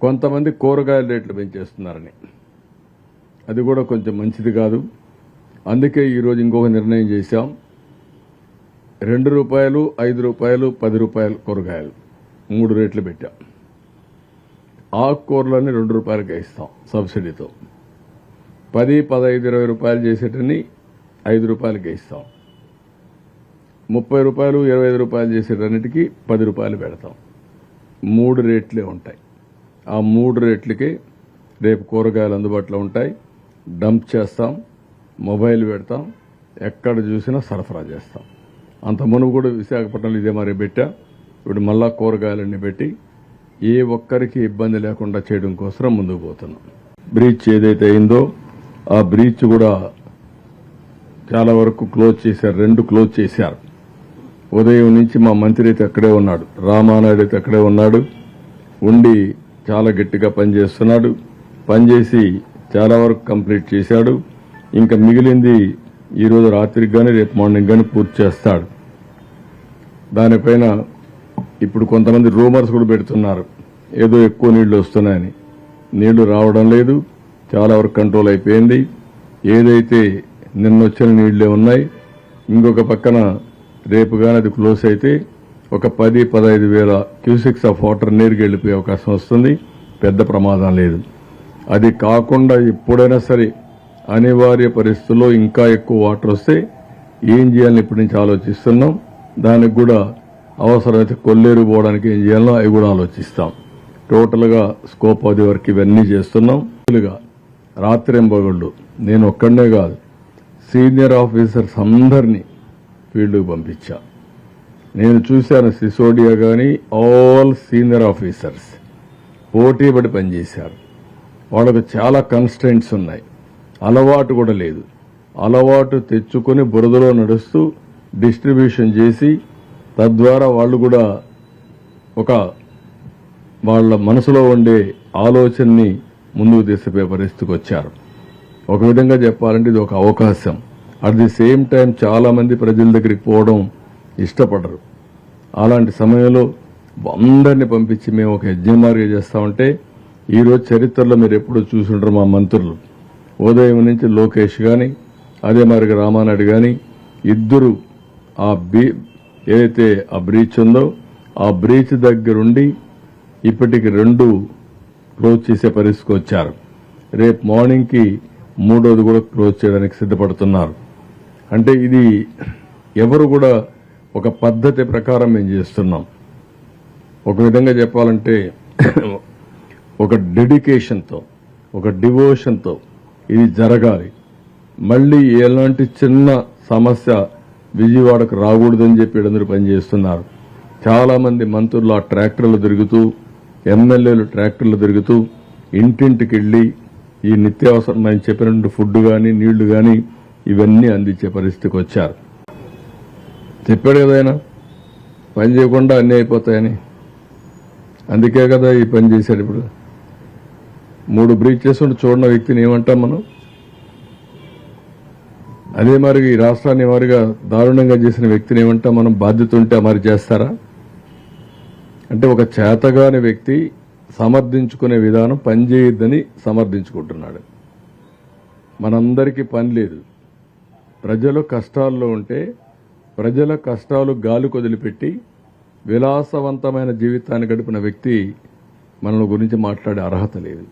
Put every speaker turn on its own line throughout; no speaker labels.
కొంతమంది కూరగాయల రేట్లు పెంచేస్తున్నారని. అది కూడా కొంచెం మంచిది కాదు. అందుకే ఈరోజు ఇంకొక నిర్ణయం చేశాం. రెండు రూపాయలు ఐదు రూపాయలు పది రూపాయలు కూరగాయలు మూడు రేట్లు పెట్టాం. ఆకుకూరలని రెండు రూపాయలకి ఇస్తాం సబ్సిడీతో. పది పదహైదు ఇరవై రూపాయలు చేసేటని ఐదు రూపాయలకి ఇస్తాం. ముప్పై రూపాయలు ఇరవై ఐదు రూపాయలు చేసేటన్నిటికీ పది రూపాయలు పెడతాం. మూడు రేట్లే ఉంటాయి. ఆ మూడు రేట్లకి రేపు కూరగాయలు అందుబాటులో ఉంటాయి. డంప్ చేస్తాం మొబైల్ పెడతాం ఎక్కడ చూసినా సరఫరా చేస్తాం. అంత మునుపు కూడా విశాఖపట్నంలో ఇదే మరి పెట్టా. ఇప్పుడు మళ్ళా కూరగాయలన్నీ పెట్టి ఏ ఒక్కరికి ఇబ్బంది లేకుండా చేయడం కోసం ముందుకు పోతున్నాం. బ్రీచ్ ఏదైతే అయిందో ఆ బ్రీచ్ కూడా చాలా వరకు క్లోజ్ చేశారు రెండు క్లోజ్ చేశారు. ఉదయం నుంచి మా మంత్రి అయితే అక్కడే ఉన్నాడు రామానాయుడు అయితే అక్కడే ఉన్నాడు. ఉండి చాలా గట్టిగా పనిచేస్తున్నాడు. పనిచేసి చాలా వరకు కంప్లీట్ చేశాడు. ఇంకా మిగిలింది ఈరోజు రాత్రికి కానీ రేపు మార్నింగ్ కానీ పూర్తి చేస్తాడు. దానిపైన ఇప్పుడు కొంతమంది రూమర్స్ కూడా పెడుతున్నారు. ఏదో ఎక్కువ నీళ్ళు వస్తున్నాయని. నీళ్ళు రావడం లేదు. చాలా వరకు కంట్రోల్ అయిపోయింది. ఏదైతే నిన్న వచ్చిన నీళ్ళే ఉన్నాయి ఇంకొక పక్కన రేపు కానీ అది క్లోజ్ అయితే ఒక పది పదహైదు వేల క్యూసిక్స్ ఆఫ్ వాటర్ నీరుకి వెళ్ళిపోయే అవకాశం వస్తుంది. పెద్ద ప్రమాదం లేదు. అది కాకుండా ఎప్పుడైనా సరే అనివార్య పరిస్థితుల్లో ఇంకా ఎక్కువ వాటర్ వస్తే ఏం చేయాలని ఇప్పటి నుంచి ఆలోచిస్తున్నాం. దానికి కూడా అవసరమైతే కొల్లేరు పోవడానికి ఏం చేయాలో అవి కూడా ఆలోచిస్తాం. టోటల్గా స్కోప్ అది వరకు ఇవన్నీ చేస్తున్నాం. రాత్రింబగళ్ళు నేను ఒక్కడనే కాదు సీనియర్ ఆఫీసర్స్ అందరినీ ఫీల్డ్కి పంపించా. నేను చూశాను సిసోడియా కానీ ఆల్ సీనియర్ ఆఫీసర్స్ పోటీ పడి పనిచేశారు. వాళ్ళకు చాలా కన్స్టెంట్స్ ఉన్నాయి. అలవాటు కూడా లేదు. అలవాటు తెచ్చుకొని బురదలో నడుస్తూ డిస్ట్రిబ్యూషన్ చేసి తద్వారా వాళ్ళు కూడా ఒక వాళ్ళ మనసులో ఉండే ఆలోచనని ముందుకు తీసుకుపోయే పరిస్థితికి వచ్చారు. ఒక విధంగా చెప్పాలంటే ఇది ఒక అవకాశం. అట్ ది సేమ్ టైం చాలా మంది ప్రజల దగ్గరికి పోవడం ఇష్టపడరు. అలాంటి సమయంలో అందరిని పంపించి మేము ఒక యజ్ఞమార్గం చేస్తామంటే ఈరోజు చరిత్రలో మీరు ఎప్పుడూ చూసుంటారు మా మంత్రులు. ఉదయం నుంచి లోకేష్ కానీ అదే మరి రామానాయుడు కానీ ఇద్దరు ఆ బీ ఏదైతే ఆ బ్రీచ్ ఉందో ఆ బ్రీచ్ దగ్గరుండి ఇప్పటికి రెండు క్లోజ్ చేసే పరిస్థితికి వచ్చారు. రేపు మార్నింగ్కి మూడోది కూడా క్లోజ్ చేయడానికి సిద్ధపడుతున్నారు. అంటే ఇది ఎవరు కూడా ఒక పద్ధతి ప్రకారం మేము చేస్తున్నాం. ఒక విధంగా చెప్పాలంటే ఒక డెడికేషన్తో ఒక డివోషన్తో ఇది జరగాలి. మళ్ళీ ఎలాంటి చిన్న సమస్య విజయవాడకు రాకూడదని చెప్పి అందరూ పనిచేస్తున్నారు. చాలామంది మంత్రులు ఆ ట్రాక్టర్లు తిరుగుతూ ఎమ్మెల్యేలు ట్రాక్టర్లు తిరుగుతూ ఇంటింటికి వెళ్ళి ఈ నిత్యావసరం ఆయన చెప్పినట్టు ఫుడ్ కానీ నీళ్ళు కానీ ఇవన్నీ అందించే పరిస్థితికి వచ్చారు. చెప్పాడు కదా ఆయన పని చేయకుండా అన్నీ అయిపోతాయని. అందుకే కదా ఈ పని చేశాడు ఇప్పుడు. మూడు బ్రీచ్ చేసుకుంటూ చూడని వ్యక్తిని ఏమంటాం మనం? అదే మరి ఈ రాష్ట్రాన్ని వారిగా దారుణంగా చేసిన వ్యక్తిని ఏమంటాం మనం? బాధ్యత ఉంటే మరి చేస్తారా? అంటే ఒక చేతగాని వ్యక్తి సమర్థించుకునే విధానం పనిచేయద్దని సమర్థించుకుంటున్నాడు. మనందరికీ పని లేదు. ప్రజలు కష్టాల్లో ఉంటే ప్రజల కష్టాలు గాలి కొదిలిపెట్టి విలాసవంతమైన జీవితాన్ని గడిపిన వ్యక్తి మన గురించి మాట్లాడే అర్హత లేదు.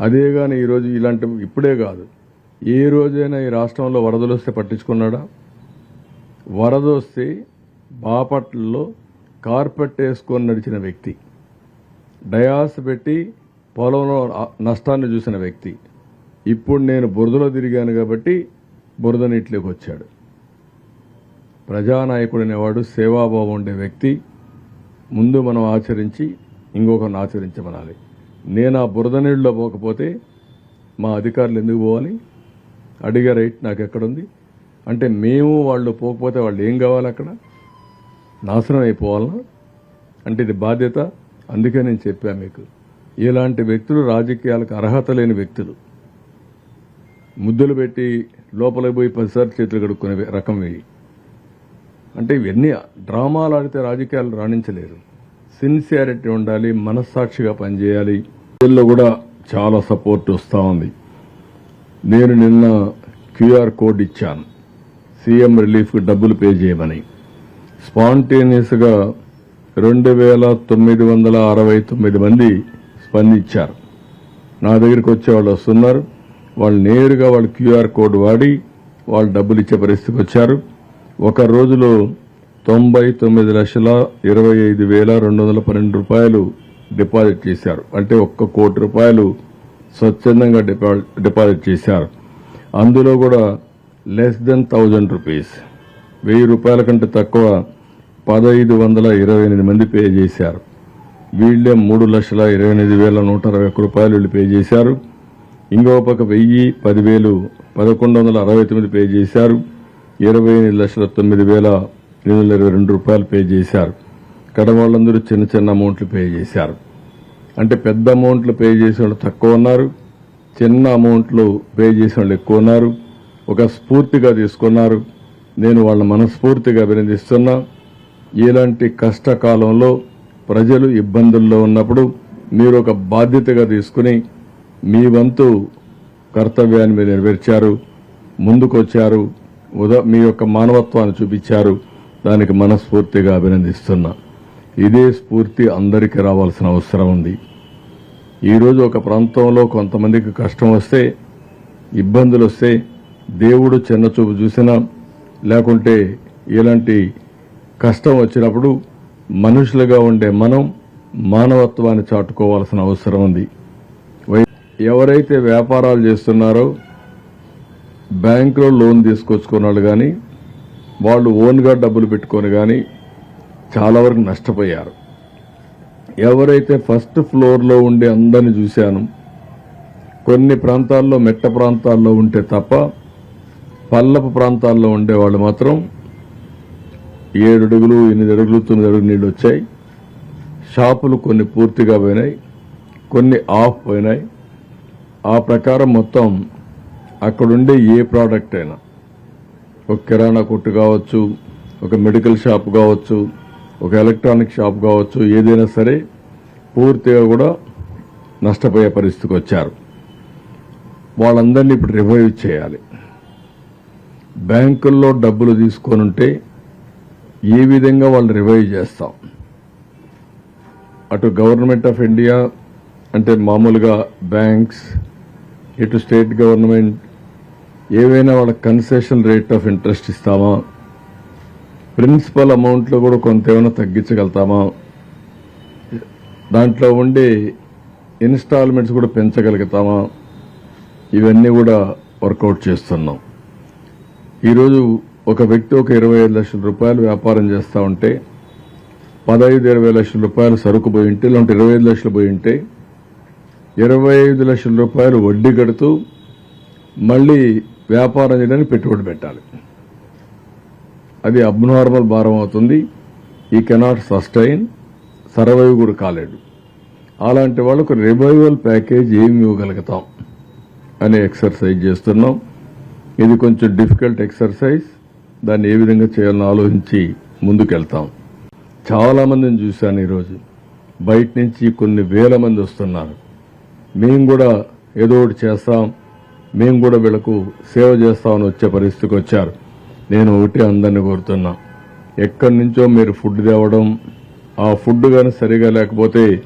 అదే కానీ ఈరోజు ఇలాంటి ఇప్పుడే కాదు. ఏ రోజైనా ఈ రాష్ట్రంలో వరదలు వస్తే పట్టించుకున్నాడా? వరద వస్తే బాపట్లలో కార్పెట్ వేసుకొని నడిచిన వ్యక్తి. డయాస్ పెట్టి పొలంలో నష్టాన్ని చూసిన వ్యక్తి. ఇప్పుడు నేను బురదలో తిరిగాను కాబట్టి బురద నీటిలోకి వచ్చాడు. ప్రజానాయకుడు అనేవాడు సేవాభావం ఉండే వ్యక్తి. ముందు మనం ఆచరించి ఇంకొకరిని ఆచరించమనాలి. నేను ఆ బురద నీళ్ళలో పోకపోతే మా అధికారులు ఎందుకు పోవాలి? అడిగే రైట్ నాకు ఎక్కడుంది అంటే మేము వాళ్ళు పోకపోతే వాళ్ళు ఏం కావాలి అక్కడ? నాశనం అయిపోవాలనా? అంటే ఇది బాధ్యత. అందుకే నేను చెప్పాను మీకు. ఇలాంటి వ్యక్తులు రాజకీయాలకు అర్హత లేని వ్యక్తులు. ముద్దులు పెట్టి లోపలికి పోయి పదిసార్లు చేతులు కడుక్కునే రకం వేయి అంటే ఇవన్నీ డ్రామాలు ఆడితే రాజకీయాలు రాణించలేరు. సిన్సియారిటీ ఉండాలి మనస్సాక్షిగా పనిచేయాలి. ప్రజల్లో కూడా చాలా సపోర్ట్ వస్తూ ఉంది. నేను నిన్న క్యూఆర్ కోడ్ ఇచ్చాను. సీఎం రిలీఫ్కి డబ్బులు పే చేయమని. స్పాంటేనియస్గా రెండు వేల తొమ్మిది వందల అరవై తొమ్మిది మంది స్పందించారు. నా దగ్గరికి వచ్చే వాళ్ళు వస్తున్నారు. వాళ్ళు నేరుగా వాళ్ళు క్యూఆర్ కోడ్ వాడి వాళ్ళు డబ్బులు ఇచ్చే పరిస్థితికి వచ్చారు. ఒక రోజులో తొంభై తొమ్మిది లక్షల ఇరవై ఐదు వేల రెండు వందల పన్నెండు రూపాయలు డిపాజిట్ చేశారు. అంటే ఒక్క కోటి రూపాయలు స్వచ్ఛందంగా డిపా- డిపాజిట్ చేశారు. అందులో కూడా లెస్ దెన్ థౌజండ్ రూపీస్. వెయ్యి రూపాయల కంటే తక్కువ పదహైదు వందల ఇరవై ఎనిమిది మంది పే చేశారు. వీళ్ళే మూడు లక్షల ఇరవై ఎనిమిది వేల నూట అరవై ఒక్క రూపాయలు వీళ్ళు పే చేశారు. ఇంకో పక్క వెయ్యి పదివేలు పదకొండు వందల అరవై తొమ్మిది పే చేశారు. ఇరవై ఎనిమిది లక్షల తొమ్మిది వేల ఎనిమిది వందల ఇరవై రెండు రూపాయలు పే చేశారు. కడ వాళ్ళందరూ చిన్న చిన్న అమౌంట్లు పే చేశారు. అంటే పెద్ద అమౌంట్లు పే చేసే వాళ్ళు తక్కువ ఉన్నారు చిన్న అమౌంట్లు పే చేసే వాళ్ళు ఎక్కువ ఉన్నారు ఒక స్ఫూర్తిగా తీసుకున్నారు. నేను వాళ్ళ మనస్ఫూర్తిగా అభినందిస్తున్నా. ఇలాంటి కష్టకాలంలో ప్రజలు ఇబ్బందుల్లో ఉన్నప్పుడు మీరు ఒక బాధ్యతగా తీసుకుని మీ వంతు కర్తవ్యాన్ని మీరు నెరవేర్చారు ముందుకొచ్చారు. ఉదా మీ యొక్క మానవత్వాన్ని చూపించారు. దానికి మనస్ఫూర్తిగా అభినందిస్తున్నా. ఇదే స్ఫూర్తి అందరికీ రావాల్సిన అవసరం ఉంది. ఈరోజు ఒక ప్రాంతంలో కొంతమందికి కష్టం వస్తే ఇబ్బందులు వస్తే దేవుడు చిన్నచూపు చూసినా లేకుంటే ఇలాంటి కష్టం వచ్చినప్పుడు మనుషులుగా ఉండే మనం మానవత్వాన్ని చాటుకోవాల్సిన అవసరం ఉంది. ఎవరైతే వ్యాపారాలు చేస్తున్నారో బ్యాంకులో లోన్ తీసుకొచ్చుకున్న వాళ్ళు కానీ వాళ్ళు ఓన్గా డబ్బులు పెట్టుకొని కానీ చాలా వరకు నష్టపోయారు. ఎవరైతే ఫస్ట్ ఫ్లోర్లో ఉండే అందరిని చూశాను కొన్ని ప్రాంతాల్లో మెట్ట ప్రాంతాల్లో ఉంటే తప్ప పల్లపు ప్రాంతాల్లో ఉండే వాళ్ళు మాత్రం ఏడు అడుగులు ఎనిమిది అడుగులు తొమ్మిది అడుగులు నీళ్ళు వచ్చాయి. షాపులు కొన్ని పూర్తిగా పోయినాయి కొన్ని ఆఫ్ పోయినాయి. ఆ ప్రకారం మొత్తం అక్కడుండే ఏ ప్రోడక్ట్ అయినా ఒక కిరాణా కొట్టు కావచ్చు ఒక మెడికల్ షాప్ కావచ్చు ఒక ఎలక్ట్రానిక్ షాప్ కావచ్చు ఏదైనా సరే పూర్తిగా కూడా నష్టపోయే పరిస్థితికి వచ్చారు. వాళ్ళందరినీ ఇప్పుడు రివైవ్ చేయాలి. బ్యాంకుల్లో డబ్బులు తీసుకొని ఉంటే ఏ విధంగా వాళ్ళు రివైవ్ చేస్తాం? అటు గవర్నమెంట్ ఆఫ్ ఇండియా అంటే మామూలుగా బ్యాంక్స్ ఇటు స్టేట్ గవర్నమెంట్ ఏవైనా వాళ్ళ కన్సెషన్ రేట్ ఆఫ్ ఇంట్రెస్ట్ ఇస్తామా? ప్రిన్సిపల్ అమౌంట్లో కూడా కొంత ఏమైనా తగ్గించగలుగుతామా? దాంట్లో ఉండే ఇన్స్టాల్మెంట్స్ కూడా పెంచగలుగుతామా? ఇవన్నీ కూడా వర్కౌట్ చేస్తున్నాం. ఈరోజు ఒక వ్యక్తి ఒక ఇరవై ఐదు లక్షల రూపాయలు వ్యాపారం చేస్తూ ఉంటే పదహైదు ఇరవై లక్షల రూపాయలు సరుకు పోయి ఉంటే లేదంటే ఇరవై ఐదు లక్షలు పోయి ఉంటే ఇరవై ఐదు లక్షల రూపాయలు వడ్డీ కడుతూ మళ్ళీ వ్యాపారం చేయడానికి పెట్టుబడి పెట్టాలి. అది అబ్నార్మల్ భారం అవుతుంది. ఈ కెనాట్ సస్టైన్ సర్వైవ్ కూడా కాలేడు. అలాంటి వాళ్ళకు రివైవల్ ప్యాకేజ్ ఏమి ఇవ్వగలుగుతాం అనే ఎక్సర్సైజ్ చేస్తున్నాం. ఇది కొంచెం డిఫికల్ట్ ఎక్సర్సైజ్. దాన్ని ఏ విధంగా చేయాలని ఆలోచించి ముందుకెళ్తాం. చాలామందిని చూశాను ఈరోజు. బయట నుంచి కొన్ని వేల మంది వస్తున్నారు. మేము కూడా ఏదో ఒకటి చేస్తాం. మేము కూడా వీళ్ళకు సేవ చేస్తామని వచ్చే పరిస్థితికి వచ్చారు. నేను ఒకటి అందరిని కోరుతున్నా. ఎక్కడి నుంచో మీరు ఫుడ్ తేవడం ఆ ఫుడ్ కానీ సరిగా లేకపోతే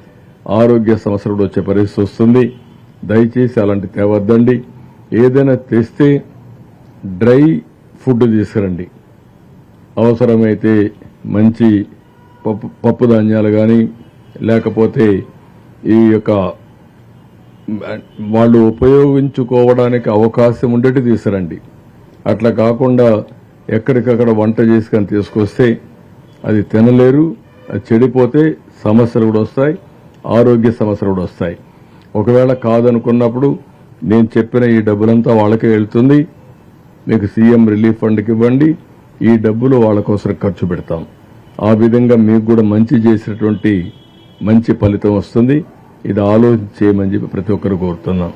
ఆరోగ్య సమస్యలు వచ్చే పరిస్థితి వస్తుంది. దయచేసి అలాంటి తేవద్దండి. ఏదైనా తెస్తే డ్రై ఫుడ్ తీసుకురండి. అవసరమైతే మంచి పప్పు పప్పు ధాన్యాలు కానీ లేకపోతే ఈ యొక్క వాళ్ళు ఉపయోగించుకోవడానికి అవకాశం ఉండేటి తీసుకురండి అట్లా కాకుండా ఎక్కడికక్కడ వంట చేసుకొని తీసుకొస్తే అది తినలేరు అది చెడిపోతే సమస్యలు కూడా వస్తాయి ఆరోగ్య సమస్యలు కూడా వస్తాయి. ఒకవేళ కాదనుకున్నప్పుడు నేను చెప్పిన ఈ డబ్బులంతా వాళ్ళకే వెళ్తుంది మీకు సీఎం రిలీఫ్ ఫండ్కి ఇవ్వండి ఈ డబ్బులు వాళ్ళ కోసం ఖర్చు పెడతాం. ఆ విధంగా మీకు కూడా మంచి చేసినటువంటి మంచి ఫలితం వస్తుంది. ఇది ఆలోచించేయమని చెప్పి ప్రతి ఒక్కరు కోరుతున్నాం.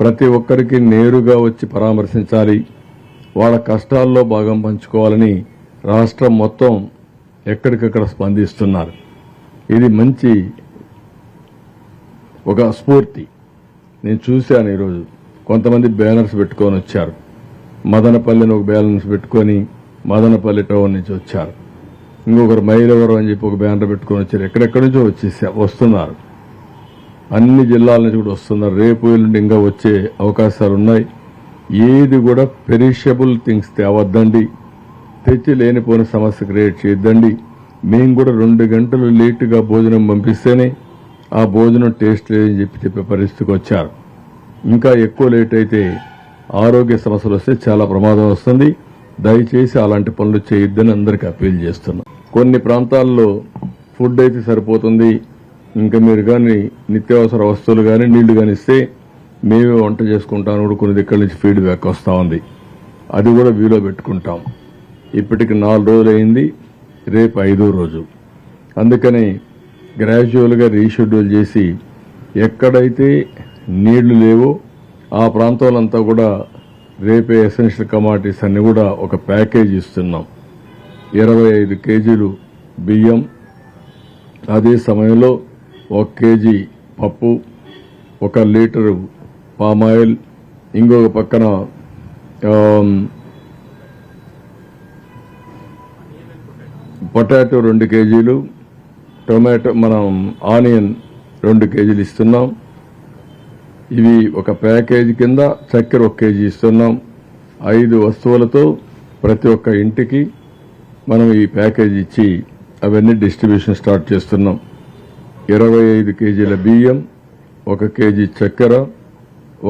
ప్రతి ఒక్కరికి నేరుగా వచ్చి పరామర్శించాలి. వాళ్ళ కష్టాల్లో భాగం పంచుకోవాలని రాష్ట్రం మొత్తం ఎక్కడికక్కడ స్పందిస్తున్నారు. ఇది మంచి ఒక స్ఫూర్తి. నేను చూశాను ఈరోజు. కొంతమంది బ్యానర్స్ పెట్టుకొని వచ్చారు. మదనపల్లిని ఒక బ్యాలెన్స్ పెట్టుకొని మదనపల్లి టౌన్ నుంచి వచ్చారు. ఇంకొకరు మైలవరం అని చెప్పి ఒక బ్యానర్ పెట్టుకొని వచ్చారు. ఎక్కడెక్కడి నుంచో వచ్చేసి వస్తున్నారు. అన్ని జిల్లాల నుంచి కూడా వస్తున్నారు రేపు ఎల్లుండి ఇంకా వచ్చే అవకాశాలు ఉన్నాయి ఏది కూడా పెరిషబుల్ థింగ్స్ తేవద్దండి. తెచ్చి లేనిపోని సమస్య క్రియేట్ చేయొద్దండి. మేము కూడా రెండు గంటలు లేటుగా భోజనం పంపిస్తేనే ఆ భోజనం టేస్ట్ లేదని చెప్పి చెప్పే పరిస్థితికి వచ్చారు. ఇంకా ఎక్కువ లేట్ అయితే ఆరోగ్య సమస్యలు వస్తే చాలా ప్రమాదం వస్తుంది. దయచేసి అలాంటి పనులు చేయొద్దని అందరికీ అప్పీల్ చేస్తున్నాం. కొన్ని ప్రాంతాల్లో ఫుడ్ అయితే సరిపోతుంది. ఇంకా మీరు కానీ నిత్యావసర వస్తువులు కానీ నీళ్ళు కానీ ఇస్తే మేమే వంట చేసుకుంటాను కూడా కొన్ని దగ్గర నుంచి ఫీడ్బ్యాక్ వస్తూ ఉంది. అది కూడా వీలో పెట్టుకుంటాం. ఇప్పటికి నాలుగు రోజులు అయింది రేపు ఐదో రోజు. అందుకని గ్రాడ్యువల్గా రీషెడ్యూల్ చేసి ఎక్కడైతే నీళ్ళు లేవో ఆ ప్రాంతాలంతా కూడా రేపే ఎసెన్షియల్ కమాడిటీస్ అన్ని కూడా ఒక ప్యాకేజ్ ఇస్తున్నాం. ఇరవై ఐదు కేజీలు బియ్యం. అదే సమయంలో ఒక కేజీ పప్పు ఒక లీటరు పామాయిల్ ఇంకొక పక్కన పొటాటో రెండు కేజీలు టొమాటో మనం ఆనియన్ రెండు కేజీలు ఇస్తున్నాం. ఇవి ఒక ప్యాకేజీ కింద చక్కెర ఒక కేజీ ఇస్తున్నాం. ఐదు వస్తువులతో ప్రతి ఒక్క ఇంటికి మనం ఈ ప్యాకేజీ ఇచ్చి అవన్నీ డిస్ట్రిబ్యూషన్ స్టార్ట్ చేస్తున్నాం. ఇరవై ఐదు కేజీల బియ్యం ఒక కేజీ చక్కెర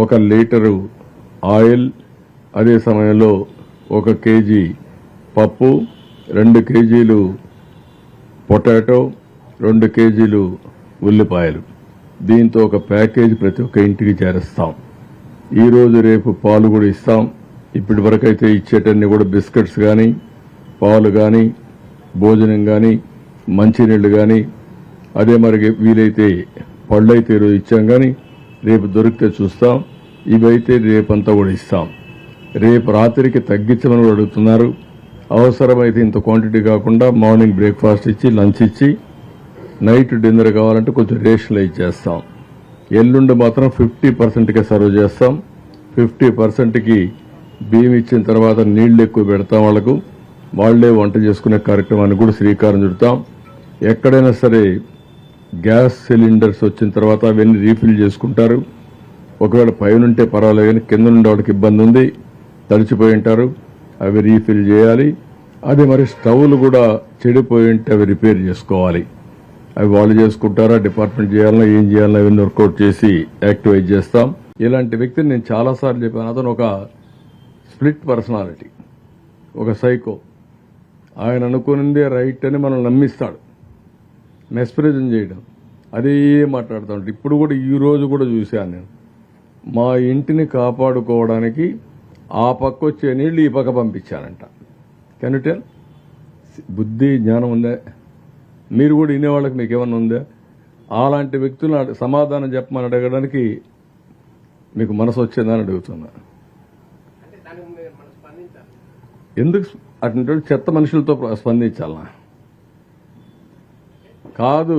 ఒక లీటరు ఆయిల్ అదే సమయంలో ఒక కేజీ పప్పు రెండు కేజీలు పొటాటో రెండు కేజీలు ఉల్లిపాయలు. దీంతో ఒక ప్యాకేజ్ ప్రతి ఒక్క ఇంటికి చేరుస్తాం. ఈరోజు రేపు పాలు కూడా ఇస్తాం. ఇప్పటి వరకైతే ఇచ్చేటన్ని కూడా బిస్కెట్స్ కానీ పాలు కానీ భోజనం కానీ మంచినీళ్ళు కానీ అదే మరి వీలైతే పళ్ళైతే ఈరోజు ఇచ్చాం కానీ రేపు దొరికితే చూస్తాం. ఇవైతే రేపంతా కూడా ఇస్తాం. రేపు రాత్రికి తగ్గించమని కూడా అడుగుతున్నారు. అవసరమైతే ఇంత క్వాంటిటీ కాకుండా మార్నింగ్ బ్రేక్ఫాస్ట్ ఇచ్చి లంచ్ ఇచ్చి నైట్ డిన్నర్ కావాలంటే కొంచెం రేషనలైజ్ చేస్తాం. ఎల్లుండి మాత్రం ఫిఫ్టీ పర్సెంట్కే సర్వ్ చేస్తాం. ఫిఫ్టీ పర్సెంట్కి బియ్యం ఇచ్చిన తర్వాత నీళ్ళు ఎక్కువ పెడతాం వాళ్ళకు. వాళ్ళే వంట చేసుకునే కార్యక్రమాన్ని కూడా శ్రీకారం చుడతాం. ఎక్కడైనా సరే గ్యాస్ సిలిండర్స్ వచ్చిన తర్వాత అవన్నీ రీఫిల్ చేసుకుంటారు. ఒకవేళ పైన ఉంటే పర్వాలేదు కానీ కింద నుండి వాడికి ఇబ్బంది ఉంది తడిచిపోయి ఉంటారు అవి రీఫిల్ చేయాలి. అదే మరి స్టవ్లు కూడా చెడిపోయి ఉంటే అవి రిపేర్ చేసుకోవాలి. అవి వాళ్ళు చేసుకుంటారా డిపార్ట్మెంట్ చేయాలన్నా ఏం చేయాలన్నా అవన్నీ వర్కౌట్ చేసి యాక్టివేట్ చేస్తాం. ఇలాంటి వ్యక్తిని నేను చాలాసార్లు చెప్పాను. అతను ఒక స్ప్లిట్ పర్సనాలిటీ ఒక సైకో. ఆయన అనుకునిందే రైట్ అని మనం నమ్మిస్తాడు. మెస్ప్రిజన్ చేయడం. అదే మాట్లాడుతూ ఉంటాడు. ఇప్పుడు కూడా ఈ రోజు కూడా చూశాను నేను. మా ఇంటిని కాపాడుకోవడానికి ఆ పక్క వచ్చే నీళ్ళు ఈ పక్క పంపించానంట కెన్ బుద్ధి జ్ఞానం ఉందా? మీరు కూడా వినేవాళ్ళకి మీకు ఏమన్నా ఉందా? అలాంటి వ్యక్తులను సమాధానం చెప్పమని అడగడానికి మీకు మనసు వచ్చిందని అడుగుతున్నా. ఎందుకు అటువంటి చెత్త మనుషులతో స్పందించాలా? కాదు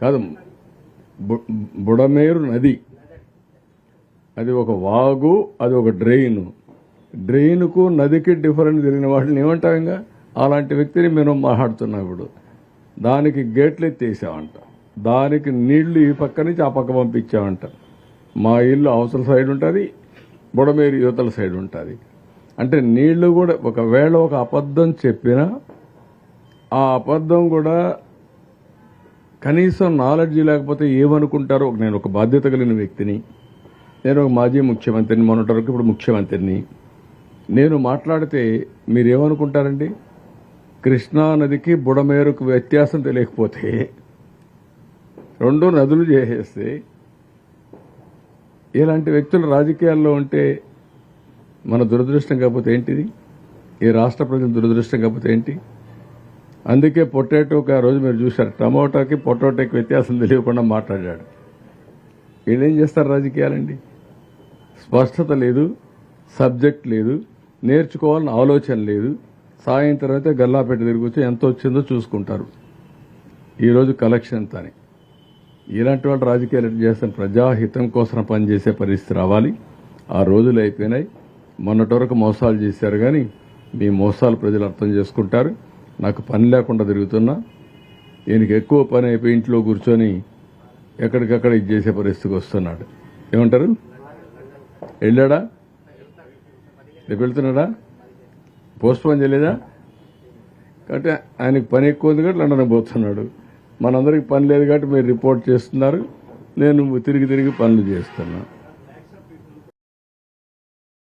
కాదు బు- బుడమేరు నది. అది ఒక వాగు అది ఒక డ్రెయిన్ డ్రెయిన్కు నదికి డిఫరెంట్ తెలియని వాటిని ఏమంటాం ఇంకా అలాంటి వ్యక్తిని మేము మాట్లాడుతున్నాం ఇప్పుడు. దానికి గేట్లు ఎత్తేసామంట దానికి నీళ్ళు ఈ పక్క నుంచి ఆ పక్క పంపించామంట మా ఇల్లు అవతల సైడ్ ఉంటుంది బుడమేరు యువతల సైడ్ ఉంటుంది. అంటే నీళ్ళు కూడా ఒకవేళ ఒక అబద్ధం చెప్పినా ఆ అబద్ధం కూడా కనీసం నాలెడ్జ్ లేకపోతే ఏమనుకుంటారో నేను ఒక బాధ్యత కలిగిన వ్యక్తిని నేను ఒక మాజీ ముఖ్యమంత్రిని మొన్నటి వరకు ఇప్పుడు ముఖ్యమంత్రిని నేను మాట్లాడితే మీరేమనుకుంటారండి? కృష్ణా నదికి బుడమేరుకు వ్యత్యాసం తెలియకపోతే రెండు నదులు చేసేస్తే ఇలాంటి వ్యక్తులు రాజకీయాల్లో ఉంటే మన దురదృష్టం కాకపోతే ఏంటిది? ఈ రాష్ట్ర ప్రజల దురదృష్టం కాకపోతే ఏంటి? అందుకే పొటాటోకి ఆ రోజు మీరు చూశారు. టమోటాకి పొటాటోకి వ్యత్యాసం తెలియకుండా మాట్లాడాడు. వీళ్ళేం చేస్తారు రాజకీయాలండి? స్పష్టత లేదు సబ్జెక్ట్ లేదు నేర్చుకోవాలని ఆలోచన లేదు. సాయంత్రం అయితే గల్లాపేట తిరిగి ఎంత వచ్చిందో చూసుకుంటారు. ఈరోజు కలెక్షన్ ఎంత అని ఇలాంటి వాళ్ళు రాజకీయాలు చేస్తాను ప్రజాహితం కోసం పనిచేసే పరిస్థితి రావాలి. ఆ రోజులు అయిపోయినాయి. మొన్నటి వరకు మోసాలు చేశారు కానీ మీ మోసాలు ప్రజలు అర్థం చేసుకుంటారు. నాకు పని లేకుండా తిరుగుతున్నా. ఈయనకి ఎక్కువ పని అయిపోయి ఇంట్లో కూర్చొని ఎక్కడికక్కడ ఇది చేసే పరిస్థితికి వస్తున్నాడు. ఏమంటారు? వెళ్ళాడా? రేపు వెళ్తున్నాడా? పోస్ట్ పోన్ చేయలేదా? కాబట్టి ఆయనకి పని ఎక్కువ ఉంది కాబట్టి లండన్ పోతున్నాడు. మనందరికి పని లేదు కాబట్టి మీరు రిపోర్ట్ చేస్తున్నారు. నేను తిరిగి తిరిగి పనులు చేస్తున్నాను